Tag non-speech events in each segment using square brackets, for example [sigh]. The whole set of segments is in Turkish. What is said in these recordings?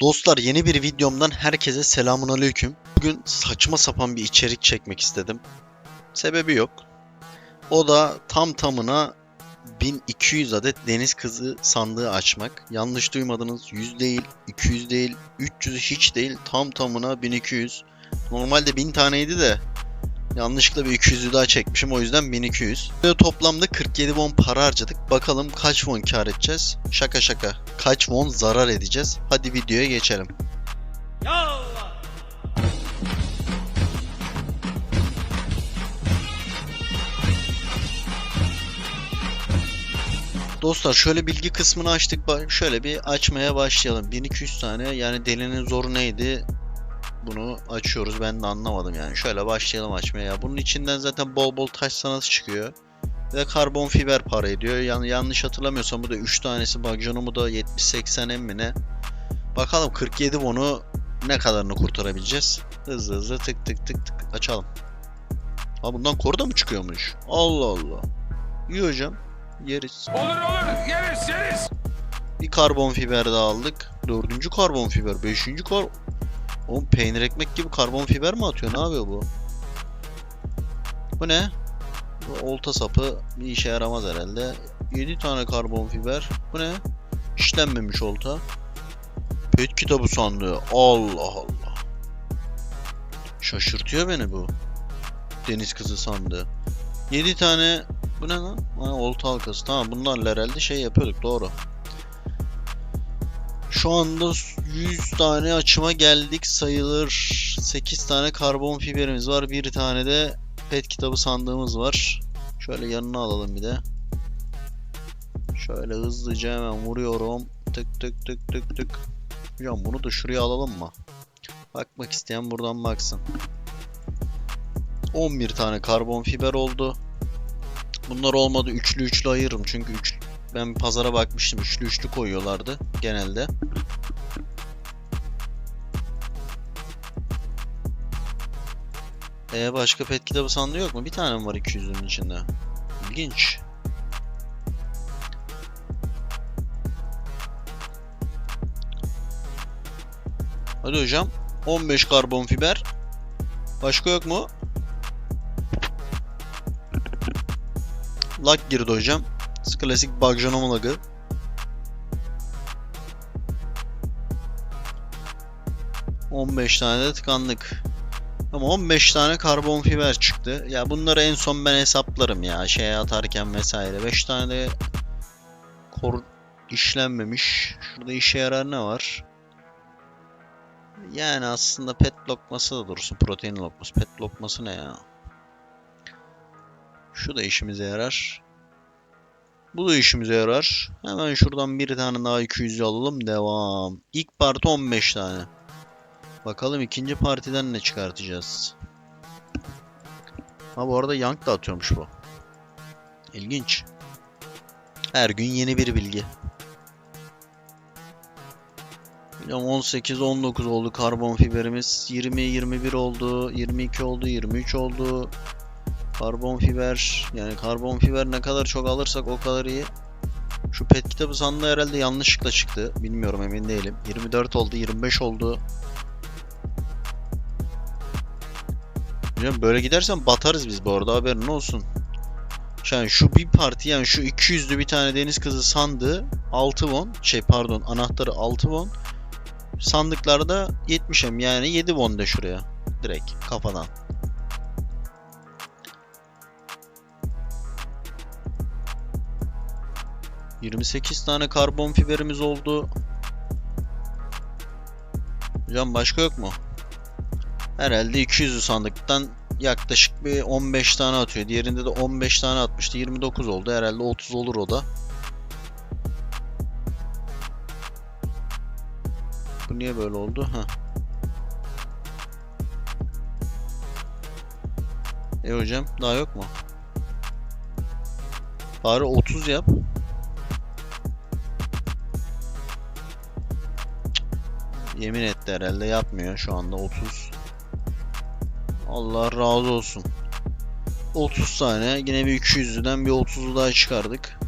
Dostlar yeni bir videomdan herkese selamun aleyküm. Bugün saçma sapan bir içerik çekmek istedim. Sebebi yok. O da tam tamına 1200 adet deniz kızı sandığı açmak. Yanlış duymadınız 100 değil, 200 değil, 300 hiç değil. Tam tamına 1200. Normalde 1000 taneydi de yanlışlıkla bir 200'ü daha çekmişim o yüzden 1200. Ve toplamda 47 won para harcadık. Bakalım kaç won kar edeceğiz? Şaka şaka. Kaç won zarar edeceğiz? Hadi videoya geçelim. Dostlar şöyle bilgi kısmını açtık. Şöyle bir açmaya başlayalım. 1200 tane yani delinin zoru neydi? Bunu açıyoruz. Ben de anlamadım yani. Şöyle başlayalım açmaya. Bunun içinden zaten bol bol taş sanatı çıkıyor. Ve karbon fiber para ediyor. Yani yanlış hatırlamıyorsam bu da 3 tanesi Bagjonumu da 70-80 em mi ne? Bakalım 47 wonu ne kadarını kurtarabileceğiz? Hızlı hızlı tık tık tık tık açalım. Ha bundan koru da mı çıkıyormuş? Allah Allah. İyi hocam. Yeriz. Olur olur yeriz yeriz. Bir karbon fiber daha aldık. Dördüncü karbon fiber. Beşinci kar... Oğlum peynir ekmek gibi karbon fiber mi atıyor? Ne yapıyor bu? Bu ne? Bu olta sapı bir işe yaramaz herhalde. 7 tane karbon fiber. Bu ne? İşlenmemiş olta. Pet kitabı sandığı. Allah Allah. Şaşırtıyor beni bu. Deniz kızı sandığı. 7 tane bu ne lan? Ha, olta halkası. Tamam bunlarla herhalde şey yapıyorduk doğru. Şu anda 100 tane açıma geldik sayılır. 8 tane karbon fiberimiz var. Bir tane de pet kitabı sandığımız var. Şöyle yanına alalım bir de. Şöyle hızlıca hemen vuruyorum. Tık tık tık tık tık. Hocam bunu da şuraya alalım mı? Bakmak isteyen buradan baksın. 11 tane karbon fiber oldu. Bunlar olmadı üçlü üçlü ayırırım çünkü üç, ben pazara bakmıştım üçlü üçlü koyuyorlardı genelde. Ee başka pet kitabı sandığı yok mu? Bir tane mi var 200'ün içinde? İlginç. Hadi hocam. 15 karbon fiber. Başka yok mu? Lag girdi hocam. Klasik Bagjanoma lagı. ...15 tane de tıkandık. Ama 15 tane karbon fiber çıktı. Ya bunları en son ben hesaplarım ya. Şeye atarken vesaire. 5 tane de... ...kor işlenmemiş. Şurada işe yarar ne var? Yani aslında pet lokması da dursun. Protein lokması. Pet lokması ne ya? Şu da işimize yarar. Bu da işimize yarar. Hemen şuradan bir tane daha 200 alalım. Devam. İlk parti 15 tane. Bakalım ikinci partiden ne çıkartacağız. Ha bu arada Young da atıyormuş bu. İlginç. Her gün yeni bir bilgi. Hocam 18 19 oldu karbon fiberimiz. 20 21 oldu. 22 oldu. 23 oldu. Karbon fiber yani karbon fiber ne kadar çok alırsak o kadar iyi. Şu pet kitabı sandığı herhalde yanlışlıkla çıktı. Bilmiyorum emin değilim. 24 oldu, 25 oldu. Hocam böyle gidersen batarız biz bu arada haberin olsun. Yani şu bir parti yani şu 200'lü bir tane deniz kızı sandığı 6 won şey pardon anahtarı 6 won sandıklarda 70 em yani 7 won de şuraya direkt kafadan. ...28 tane karbon fiberimiz oldu. Hocam başka yok mu? Herhalde 200'lü sandıktan yaklaşık bir 15 tane atıyor. Diğerinde de 15 tane atmıştı. 29 oldu. Herhalde 30 olur o da. Bu niye böyle oldu? Ha. E hocam daha yok mu? Bari 30 yap. Yemin etti herhalde yapmıyor şu anda 30. Allah razı olsun. 30 tane yine bir 200'lüden bir 30'u daha çıkardık.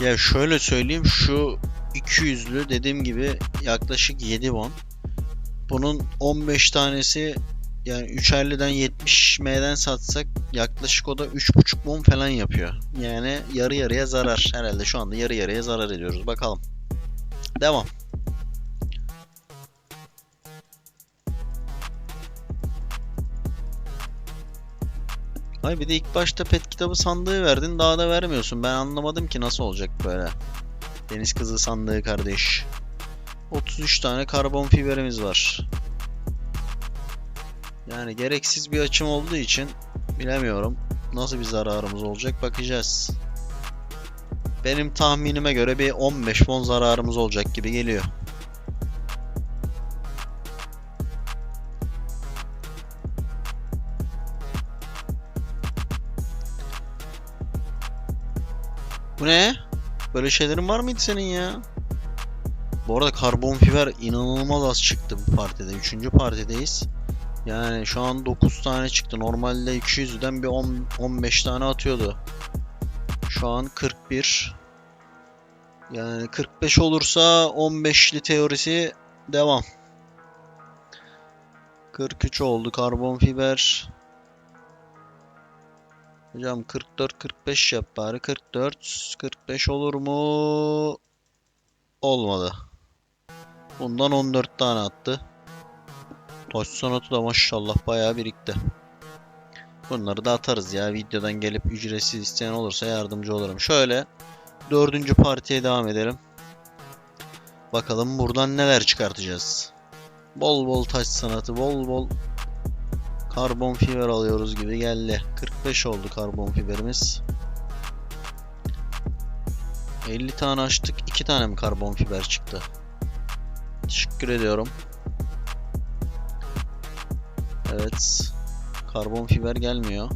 Ya şöyle söyleyeyim şu 200'lü dediğim gibi yaklaşık 7 won. Bunun 15 tanesi yani 350'den 70 M'den satsak yaklaşık o da 3.5 won falan yapıyor. Yani yarı yarıya zarar. Herhalde şu anda yarı yarıya zarar ediyoruz. Bakalım. Devam. Ay bir de ilk başta pet kitabı sandığı verdin daha da vermiyorsun. Ben anlamadım ki nasıl olacak böyle. Deniz kızı sandığı kardeş. 33 tane karbon fiberimiz var. Yani gereksiz bir açım olduğu için bilemiyorum. Nasıl bir zararımız olacak bakacağız. Benim tahminime göre bir 15 fon zararımız olacak gibi geliyor. Bu ne? Böyle şeylerin var mıydı senin ya? Bu arada karbon fiber inanılmaz az çıktı bu partide. Üçüncü partideyiz. Yani şu an 9 tane çıktı. Normalde 200'den bir 10, 15 tane atıyordu. Şu an 41. Yani 45 olursa 15'li teorisi devam. 43 oldu karbon fiber. Hocam 44 45 yap bari. 44 45 olur mu? Olmadı. Bundan 14 tane attı. Taş sanatı da maşallah bayağı birikti. Bunları da atarız ya. Videodan gelip ücretsiz isteyen olursa yardımcı olurum. Şöyle dördüncü partiye devam edelim. Bakalım buradan neler çıkartacağız. Bol bol taş sanatı, bol bol karbon fiber alıyoruz gibi geldi. 45 oldu karbon fiberimiz. 50 tane açtık. 2 tane mi karbon fiber çıktı? Teşekkür ediyorum. Evet. Karbon fiber gelmiyor.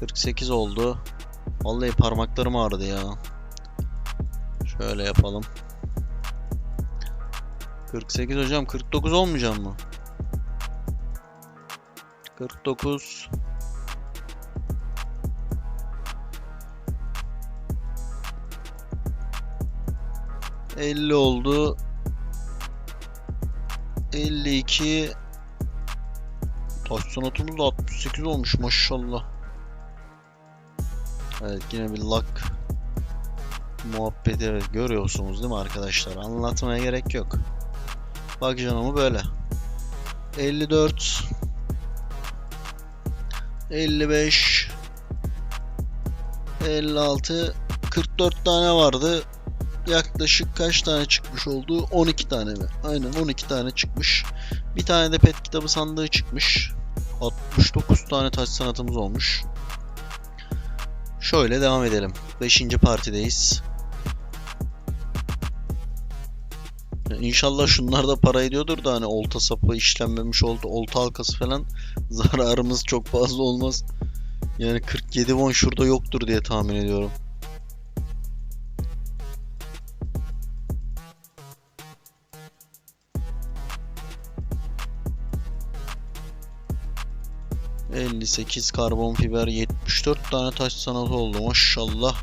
48 oldu. Vallahi parmaklarım ağrıdı ya. Şöyle yapalım. 48 hocam 49 olmayacak mı? 49 50 oldu. 52 Taş sanatımız da 68 olmuş maşallah. Evet yine bir luck muhabbeti evet, görüyorsunuz değil mi arkadaşlar? Anlatmaya gerek yok. Bak canımı böyle. 54 55 56 44 tane vardı. Yaklaşık kaç tane çıkmış oldu? 12 tane mi? Aynen 12 tane çıkmış. Bir tane de pet kitabı sandığı çıkmış. 69 tane taş sanatımız olmuş. Şöyle devam edelim. 5. partideyiz. İnşallah şunlar da para ediyordur da hani olta sapı işlenmemiş olta, olta halkası falan [laughs] zararımız çok fazla olmaz. Yani 47 won şurada yoktur diye tahmin ediyorum. ...58 karbon fiber... ...74 tane taş sanatı oldu maşallah.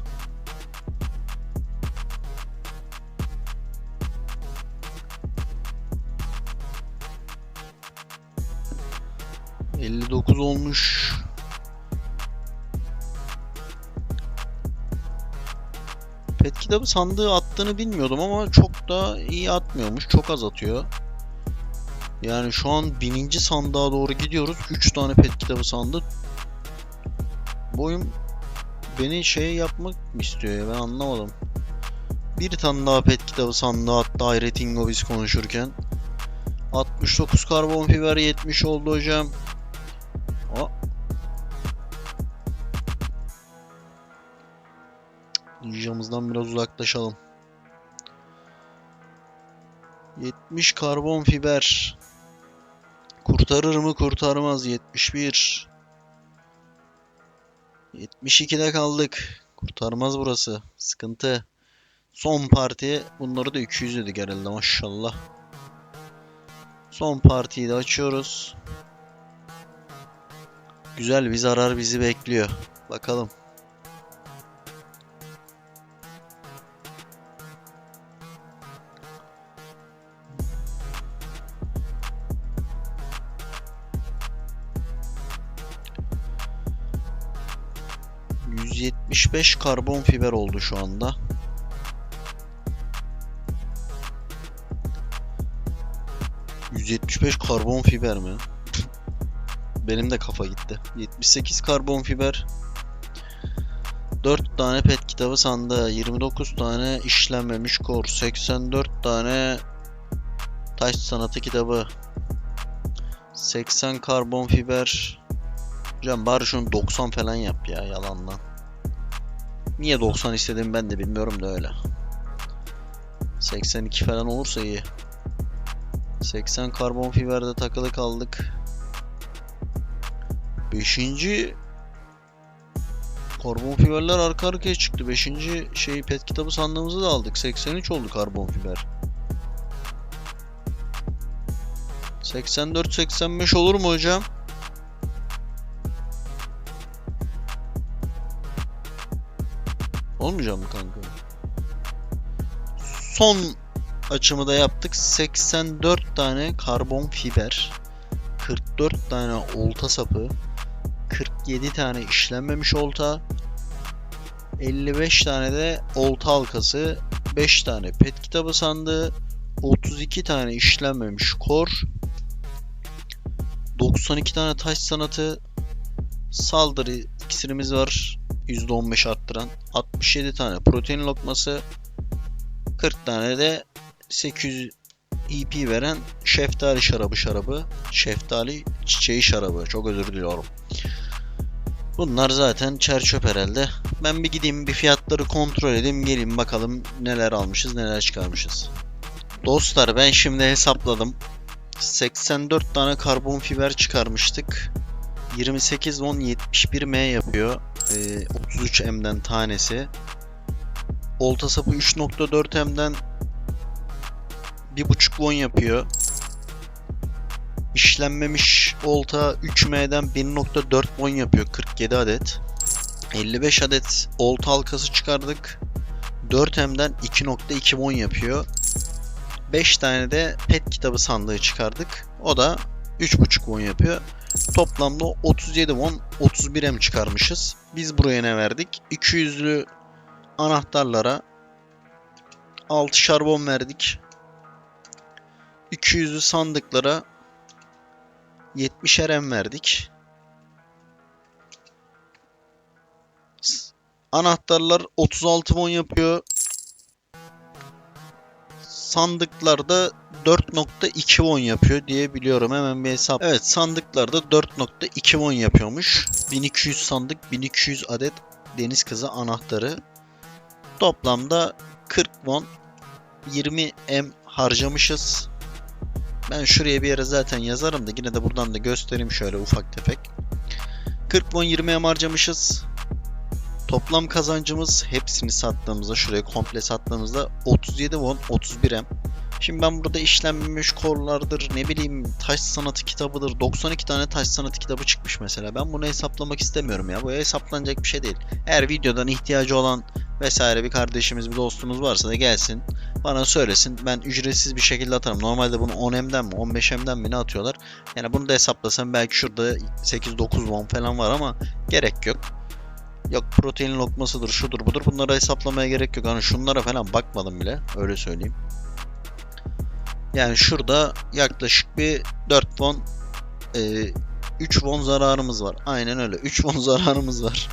...59 olmuş... Pet kitabı sandığı attığını bilmiyordum ama çok da iyi atmıyormuş. Çok az atıyor. Yani şu an bininci sandığa doğru gidiyoruz. 3 tane pet kitabı sandık. Bu oyun beni şey yapmak mı istiyor ya ben anlamadım. Bir tane daha pet kitabı sandığı attı Hayret biz konuşurken. 69 karbon fiber 70 oldu hocam. Ninjamızdan biraz uzaklaşalım. 70 karbon fiber. Kurtarır mı kurtarmaz 71. 72'de kaldık. Kurtarmaz burası. Sıkıntı. Son parti. Bunları da 200 dedik herhalde maşallah. Son partiyi de açıyoruz. Güzel bir zarar bizi bekliyor. Bakalım. 175 karbon fiber oldu şu anda. ...175 karbon fiber mi? [laughs] Benim de kafa gitti. 78 karbon fiber. 4 tane pet kitabı sandığı, 29 tane işlenmemiş kor, 84 tane taş sanatı kitabı, 80 karbon fiber. Hocam bari şunu 90 falan yap ya yalandan. Niye 90 istedim ben de bilmiyorum da öyle. 82 falan olursa iyi. 80 karbon fiberde takılı kaldık. 5. Karbon fiberler arka arkaya çıktı. 5. şey pet kitabı sandığımızı da aldık. 83 oldu karbon fiber. 84-85 olur mu hocam? Olmayacak mı kanka? Son açımı da yaptık. 84 tane karbon fiber. 44 tane olta sapı. 47 tane işlenmemiş olta. 55 tane de olta halkası. 5 tane pet kitabı sandığı. 32 tane işlenmemiş kor. 92 tane taş sanatı. Saldırı iksirimiz var. %15 arttıran. 67 tane protein lokması. 40 tane de 800 EP veren şeftali şarabı şarabı. Şeftali çiçeği şarabı. Çok özür diliyorum. Bunlar zaten çer çöp herhalde. Ben bir gideyim bir fiyatları kontrol edeyim. Gelin bakalım neler almışız neler çıkarmışız. Dostlar ben şimdi hesapladım. 84 tane karbon fiber çıkarmıştık. 28 won 71 M yapıyor. Ee, 33 M'den tanesi. Olta sapı 3.4 M'den 1.5 won yapıyor. İşlenmemiş olta 3 M'den 1.4 won yapıyor 47 adet. 55 adet olta halkası çıkardık. 4 M'den 2.2 won yapıyor. 5 tane de pet kitabı sandığı çıkardık. O da 3.5 won yapıyor. Toplamda 37 won 31 M çıkarmışız. Biz buraya ne verdik? 200'lü anahtarlara 6 şarbon verdik. 200'lü sandıklara 70 RM verdik. Anahtarlar 36 won yapıyor. Sandıklarda 4.2 won yapıyor diye biliyorum. Hemen bir hesap. Evet sandıklarda 4.2 won yapıyormuş. 1200 sandık 1200 adet deniz kızı anahtarı. Toplamda 40 won 20 M harcamışız. Ben şuraya bir yere zaten yazarım da yine de buradan da göstereyim şöyle ufak tefek. 40 won 20 M harcamışız. Toplam kazancımız hepsini sattığımızda şuraya komple sattığımızda 37 won 31 M. Şimdi ben burada işlenmemiş korlardır ne bileyim taş sanatı kitabıdır 92 tane taş sanatı kitabı çıkmış mesela. Ben bunu hesaplamak istemiyorum ya. Bu hesaplanacak bir şey değil. Eğer videodan ihtiyacı olan vesaire bir kardeşimiz bir dostumuz varsa da gelsin bana söylesin. Ben ücretsiz bir şekilde atarım. Normalde bunu 10M'den mi 15M'den mi ne atıyorlar. Yani bunu da hesaplasam belki şurada 8-9 won falan var ama gerek yok. Yok protein lokmasıdır şudur budur bunları hesaplamaya gerek yok. Hani şunlara falan bakmadım bile öyle söyleyeyim. Yani şurada yaklaşık bir 4 won e, 3 won zararımız var. Aynen öyle 3 won zararımız var.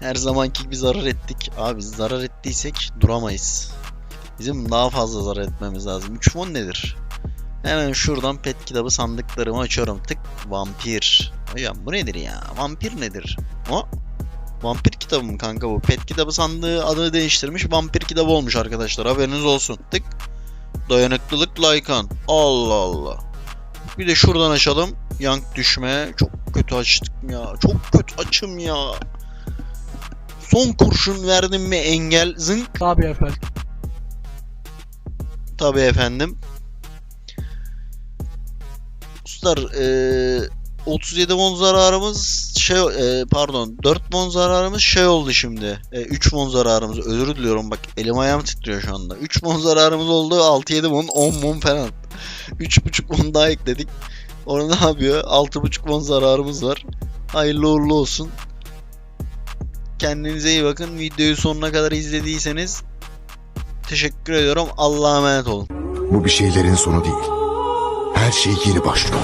Her zamanki gibi zarar ettik. Abi zarar ettiysek duramayız. Bizim daha fazla zarar etmemiz lazım. 3 won nedir? Hemen şuradan pet kitabı sandıklarımı açıyorum. Tık vampir. Hocam bu nedir ya? Vampir nedir? O Vampir kitabı mı kanka bu? Pet kitabı sandığı adını değiştirmiş. Vampir kitabı olmuş arkadaşlar. Haberiniz olsun. Tık. Dayanıklılık Lycan. Allah Allah. Bir de şuradan açalım. Yank düşme. Çok kötü açtım ya. Çok kötü açım ya. Son kurşun verdim mi engel zınk. Tabii efendim. Tabii efendim. Ustalar eee 37 won zararımız şey eee, pardon 4 won zararımız şey oldu şimdi. E, 3 won zararımız özür diliyorum bak elim ayağım titriyor şu anda. 3 won zararımız oldu 6-7 won 10 won falan. 3.5 won daha ekledik. Orada ne yapıyor? 6.5 won zararımız var. Hayırlı uğurlu olsun. Kendinize iyi bakın. Videoyu sonuna kadar izlediyseniz teşekkür ediyorum. Allah'a emanet olun. Bu bir şeylerin sonu değil. Her şey yeni başlıyor.